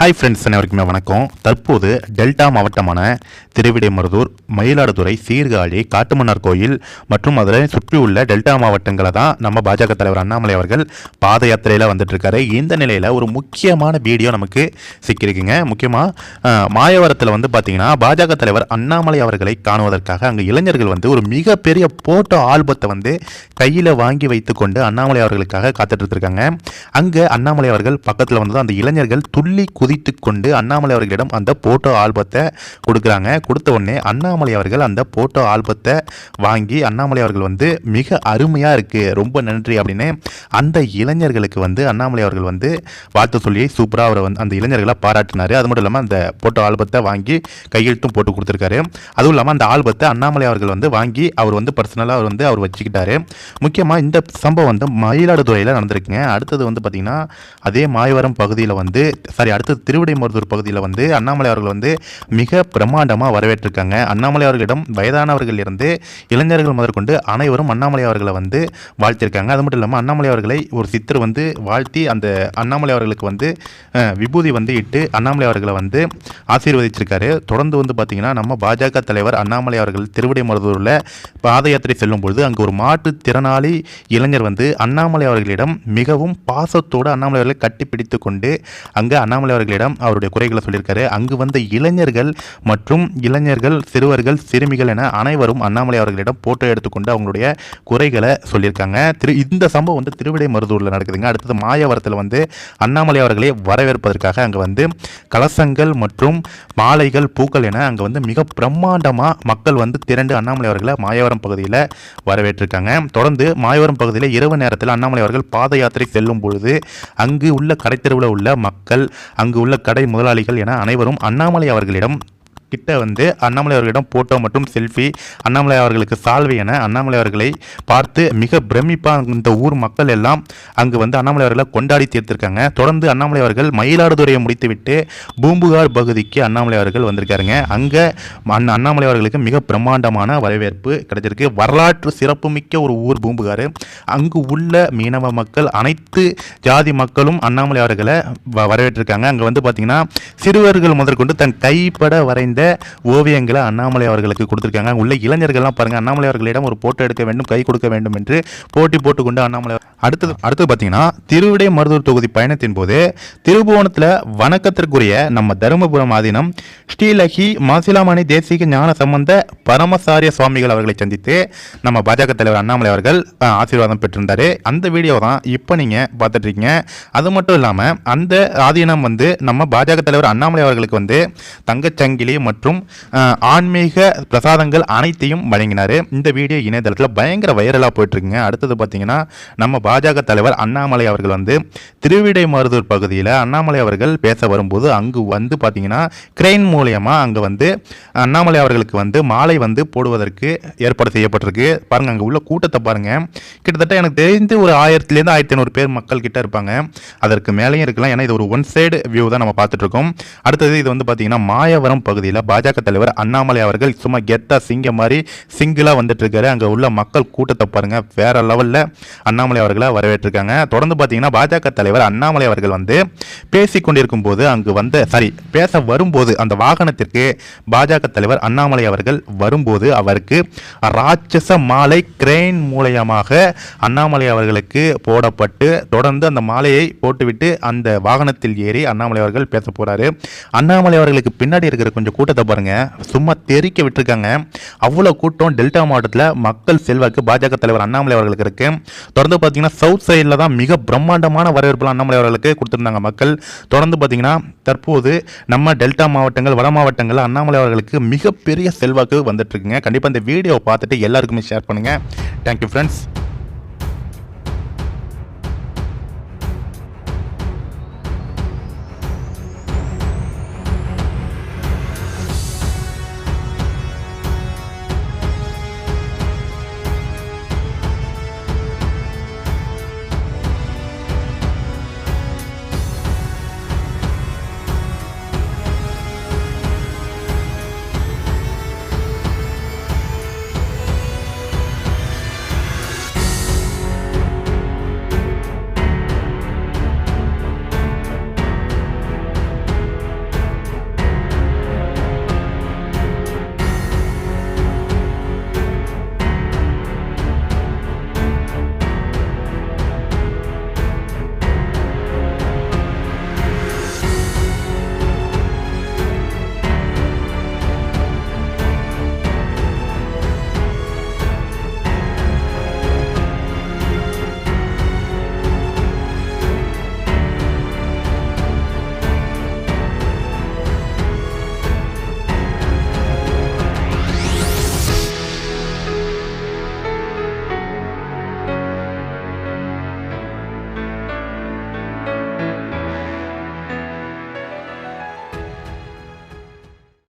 Hi friends அனைவருக்குமே வணக்கம். தற்போது டெல்டா மாவட்டமான திருவிடைமருதூர் மயிலாடுதுறை சீர்காழி காட்டுமன்னார் கோயில் மற்றும் அதில் சுற்றியுள்ள டெல்டா மாவட்டங்களை தான் நம்ம பாஜக தலைவர் அண்ணாமலை அவர்கள் பாத யாத்திரையில் வந்துட்டுருக்காரு. இந்த நிலையில் ஒரு முக்கியமான வீடியோ நமக்கு சிக்கியிருக்குங்க. முக்கியமாக மாயவரத்தில் வந்து பார்த்திங்கன்னா பாஜக தலைவர் அண்ணாமலை அவர்களை காணுவதற்காக அங்கே இளைஞர்கள் வந்து ஒரு மிகப்பெரிய போட்டோ ஆல்பத்தை வந்து கையில் வாங்கி வைத்துக்கொண்டு அண்ணாமலை அவர்களுக்காக காத்துட்ருக்காங்க அங்கே அண்ணாமலை அவர்கள் பக்கத்தில் வந்தது அந்த இளைஞர்கள் துள்ளி குதித்து கொண்டு அண்ணாமலை அவர்களிடம் அந்த போட்டோ ஆல்பத்தை கொடுக்குறாங்க. கொடுத்த உடனே அண்ணாமலை அவர்கள் அந்த போட்டோ ஆல்பத்தை வாங்கி அண்ணாமலை அவர்கள் வந்து மிக அருமையாக இருக்குது ரொம்ப நன்றி அப்படின்னு அந்த இளைஞர்களுக்கு வந்து அண்ணாமலை அவர்கள் வந்து வாழ்த்து சொல்லி சூப்பராக அவரை வந்து அந்த இளைஞர்களை பாராட்டினார். அது மட்டும் இல்லாமல் அந்த போட்டோ ஆல்பத்தை வாங்கி கையெழுத்தும் போட்டு கொடுத்துருக்காரு. அதுவும் இல்லாமல் அந்த ஆல்பத்தை அண்ணாமலை அவர்கள் வந்து வாங்கி அவர் வந்து பர்சனலாக அவர் வந்து அவர் வச்சுக்கிட்டாரு. முக்கியமாக இந்த சம்பவம் வந்து மயிலாடுதுறையில் நடந்திருக்குங்க. அடுத்தது வந்து பார்த்திங்கன்னா அதே மாயவரம் பகுதியில் வந்து சாரி அடுத்தது திருவிடைமருதூர் பகுதியில் வந்து அண்ணாமலை அவர்கள் வந்து மிக பிரம்மாண்டமாக வரவேற்றிருக்காங்க. அண்ணாமலை அவர்களிடம் வயதானவர்கள் இருந்து இளைஞர்கள் முதற்கொண்டு அனைவரும் அண்ணாமலை அவர்களை வந்து வாழ்த்திருக்காங்க. அது மட்டும் இல்லாமல் அண்ணாமலை அவர்களை ஒரு சித்தர் வந்து வாழ்த்தி அந்த அண்ணாமலை அவர்களுக்கு வந்து விபூதி வந்து இட்டு அண்ணாமலை அவர்களை வந்து ஆசீர்வதிச்சிருக்காரு. தொடர்ந்து வந்து பார்த்திங்கன்னா நம்ம பாஜக தலைவர் அண்ணாமலை அவர்கள் திருவிடைமருதூரில் பாத யாத்திரை செல்லும் பொழுது அங்கே ஒரு மாற்றுத்திறனாளி இளைஞர் வந்து அண்ணாமலை அவர்களிடம் மிகவும் பாசத்தோடு அண்ணாமலை அவர்களை கட்டிப்பிடித்து கொண்டு அங்கே அண்ணாமலை அவர்களிடம் அவருடைய குறைகளை சொல்லியிருக்காரு. அங்கு வந்த இளைஞர்கள் மற்றும் இளைஞர்கள் சிறுவர்கள் சிறுமிகள் என அனைவரும் அண்ணாமலை அவர்களிடம் போட்டோ எடுத்துக்கொண்டு அவங்களுடைய குறைகளை சொல்லியிருக்காங்க. திரு இந்த சம்பவம் வந்து திருவிடை மருதூரில் நடக்குதுங்க. அடுத்தது மாயவரத்தில் வந்து அண்ணாமலை அவர்களை வரவேற்பதற்காக அங்கே வந்து கலசங்கள் மற்றும் மாலைகள் பூக்கள் என அங்கே வந்து மிக பிரம்மாண்டமாக மக்கள் வந்து திரண்டு அண்ணாமலை அவர்களை மாயவரம் பகுதியில் வரவேற்றிருக்காங்க. தொடர்ந்து மாயவரம் பகுதியில் இரவு நேரத்தில் அண்ணாமலை அவர்கள் பாத யாத்திரை செல்லும் பொழுது அங்கு உள்ள கடைத்தெருவில் உள்ள மக்கள் அங்கு உள்ள கடை முதலாளிகள் என அனைவரும் அண்ணாமலை அவர்களிடம் கிட்ட வந்து அண்ணாமலை அவர்களிடம் போட்டோ மற்றும் செல்ஃபி அண்ணாமலை அவர்களுக்கு சால்வை என அண்ணாமலை அவர்களை பார்த்து மிக பிரமிப்பாக இந்த ஊர் மக்கள் எல்லாம் அங்கு வந்து அண்ணாமலை அவர்களை கொண்டாடி தீர்த்திருக்காங்க. தொடர்ந்து அண்ணாமலை அவர்கள் மயிலாடுதுறையை முடித்துவிட்டு பூம்புகார் பகுதிக்கு அண்ணாமலை அவர்கள் வந்திருக்காருங்க. அங்கே அண்ணா- அண்ணாமலை அவர்களுக்கு மிக பிரம்மாண்டமான வரவேற்பு கிடைச்சிருக்கு. வரலாற்று சிறப்புமிக்க ஒரு ஊர் பூம்புகார். அங்கு உள்ள மீனவ மக்கள் அனைத்து ஜாதி மக்களும் அண்ணாமலை அவர்களை வ- வரவேற்றிருக்காங்க. அங்கே வந்து பார்த்தீங்கன்னா சிறுவர்கள் முதற்கொண்டு தன் கைப்பட வரைந்த ஓவியங்களை அண்ணாமலை அவர்களுக்கு கொடுத்துருக்காங்க. உள்ள இளைஞர்கள்லாம் பாருங்க அண்ணாமலை அவர்களிடம் ஒரு போட்டோ எடுக்க வேண்டும் கை கொடுக்க வேண்டும் என்று போட்டி போட்டுக்கொண்டு அண்ணாமலை அடுத்தது அடுத்தது பார்த்தீங்கன்னா திருவிடை மருதூர் தொகுதி பயணத்தின் போது திருபுவனத்தில் வணக்கத்திற்குரிய நம்ம தருமபுரம் ஆதீனம் ஸ்ரீலகி மாசிலாமணி தேசிக ஞான சம்பந்த பரமசாரிய சுவாமிகள் அவர்களை சந்தித்து நம்ம பாஜக தலைவர் அண்ணாமலை அவர்கள் ஆசீர்வாதம் பெற்றிருந்தார். அந்த வீடியோ தான் இப்போ நீங்கள் பார்த்துட்ருக்கீங்க அது மட்டும் இல்லாமல் அந்த ஆதீனம் வந்து நம்ம பாஜக தலைவர் அண்ணாமலை அவர்களுக்கு வந்து தங்கச்சங்கிலி மற்றும் ஆன்மீக பிரசாதங்கள் அனைத்தையும் வழங்கினார். இந்த வீடியோ இணையதளத்தில் பயங்கர வைரலாக போயிட்டுருக்குங்க. அடுத்தது பார்த்தீங்கன்னா நம்ம பாஜக தலைவர் அண்ணாமலை அவர்கள் வந்து திருவிடைமருதூர் பகுதியில் அண்ணாமலை அவர்கள் பேச வரும்போது அங்கு வந்து பார்த்தீங்கன்னா கிரெயின் மூலியமாக அங்கே வந்து அண்ணாமலை அவர்களுக்கு வந்து மாலை வந்து போடுவதற்கு ஏற்பாடு செய்யப்பட்டிருக்கு. பாருங்கள் அங்கே உள்ள கூட்டத்தை பாருங்க. கிட்டத்தட்ட எனக்கு தெரிந்து ஒரு ஆயிரத்துலேருந்து ஆயிரத்தி ஐநூறு பேர் மக்கள் கிட்ட இருப்பாங்க. அதற்கு மேலேயும் இருக்கலாம். ஏன்னா இது ஒரு ஒன் சைடு வியூ தான் நம்ம பார்த்துட்ருக்கோம். அடுத்தது இது வந்து பார்த்தீங்கன்னா மாயவரம் பகுதியில் பாஜக தலைவர் அண்ணாமலை அவர்கள் சும்மா கெத்தா சிங்க மாதிரி சிங்கிளாக வந்துட்டு இருக்காரு அங்கே உள்ள மக்கள் கூட்டத்தை பாருங்க வேற லெவலில் அண்ணாமலை அவர்களை வரவேற்றிருக்காங்க. தொடர்ந்து பார்த்தீங்கன்னா பாஜக தலைவர் அண்ணாமலை அவர்கள் வந்து பேசிக் கொண்டிருக்கும் போது அங்கு வந்த சாரி பேச வரும்போது அந்த வாகனத்திற்கு பாஜக தலைவர் அண்ணாமலை அவர்கள் வரும்போது அவருக்கு ராட்சச மாலை கிரெயின் மூலயமாக அண்ணாமலை அவர்களுக்கு போடப்பட்டு தொடர்ந்து அந்த மாலையை போட்டுவிட்டு அந்த வாகனத்தில் ஏறி அண்ணாமலை அவர்கள் பேச போறாரு. அண்ணாமலை அவர்களுக்கு பின்னாடி இருக்கிற கொஞ்சம் கூட்டம் கூட்டத்தை பாருங்க. சும்மா தெறிக்க விட்டுருக்காங்க. அவ்வளோ கூட்டம் டெல்டா மாவட்டத்தில் மக்கள் செல்வாக்கு பாஜக தலைவர் அண்ணாமலை அவர்களுக்கு இருக்கு. தொடர்ந்து பார்த்தீங்கன்னா சவுத் சைடில் தான் மிக பிரம்மாண்டமான வரவேற்பு அண்ணாமலை அவர்களுக்கு கொடுத்துருந்தாங்க மக்கள். தொடர்ந்து பார்த்தீங்கன்னா தற்போது நம்ம டெல்டா மாவட்டங்கள் வட மாவட்டங்கள் அண்ணாமலை அவர்களுக்கு மிகப்பெரிய செல்வாக்கு வந்துட்டு இருக்குங்க. கண்டிப்பாக இந்த வீடியோவை பார்த்துட்டு எல்லாருக்குமே ஷேர் பண்ணுங்க. Thank you friends